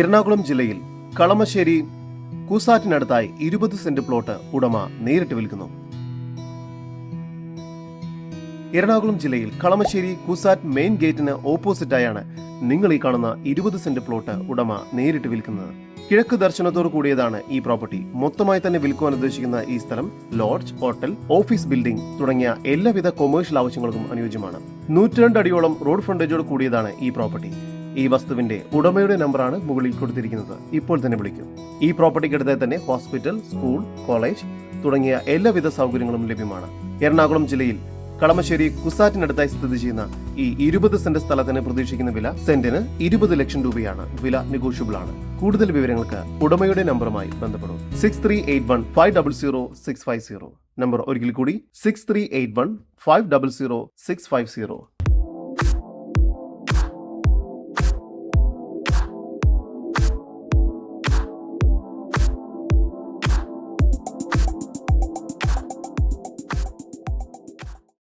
എറണാകുളം ജില്ലയിൽ കളമശ്ശേരി കൂസാറ്റിനടുത്തായി ഇരുപത് saint plot ഉടമ നേരിട്ട് വിൽക്കുന്നു. എറണാകുളം ജില്ലയിൽ കളമശ്ശേരി കുസാറ്റ് മെയിൻ ഗേറ്റിന് ഓപ്പോസിറ്റായാണ് നിങ്ങൾ ഈ കാണുന്ന ഇരുപത് സെന്റ് പ്ലോട്ട് ഉടമ നേരിട്ട് വിൽക്കുന്നത്. കിഴക്ക് ദർശനത്തോടു കൂടിയതാണ് ഈ പ്രോപ്പർട്ടി. മൊത്തമായി തന്നെ വിൽക്കുവാൻ ഉദ്ദേശിക്കുന്ന ഈ സ്ഥലം ലോഡ്ജ് ഹോട്ടൽ ഓഫീസ് ബിൽഡിംഗ് തുടങ്ങിയ എല്ലാവിധ കൊമേഴ്ഷ്യൽ ആവശ്യങ്ങൾക്കും അനുയോജ്യമാണ്. നൂറ്റിരണ്ട് അടിയോളം റോഡ് ഫ്രണ്ടേജോട് കൂടിയതാണ് ഈ പ്രോപ്പർട്ടി. ഈ വസ്തുവിന്റെ ഉടമയുടെ നമ്പറാണ് മുകളിൽ കൊടുത്തിരിക്കുന്നത്. ഇപ്പോൾ തന്നെ വിളിക്കും. ഈ പ്രോപ്പർട്ടിക്ക് അടുത്ത് തന്നെ ഹോസ്പിറ്റൽ സ്കൂൾ കോളേജ് തുടങ്ങിയ എല്ലാവിധ സൗകര്യങ്ങളും ലഭ്യമാണ്. എറണാകുളം ജില്ലയിൽ കളമശ്ശേരി കുസാറ്റിനടുത്തായി സ്ഥിതി ചെയ്യുന്ന ഈ ഇരുപത് സെന്റ് സ്ഥലത്തിന് പ്രതീക്ഷിക്കുന്ന വില സെന്റിന് ഇരുപത് ലക്ഷം രൂപയാണ്. വില നെഗോഷ്യബിൾ ആണ് കൂടുതൽ വിവരങ്ങൾക്ക് ഉടമയുടെ നമ്പറുമായി ബന്ധപ്പെടും. Six three eight one five double zero six five zero. Number ഒരിക്കൽ കൂടി six three eight one five double zero six five zero.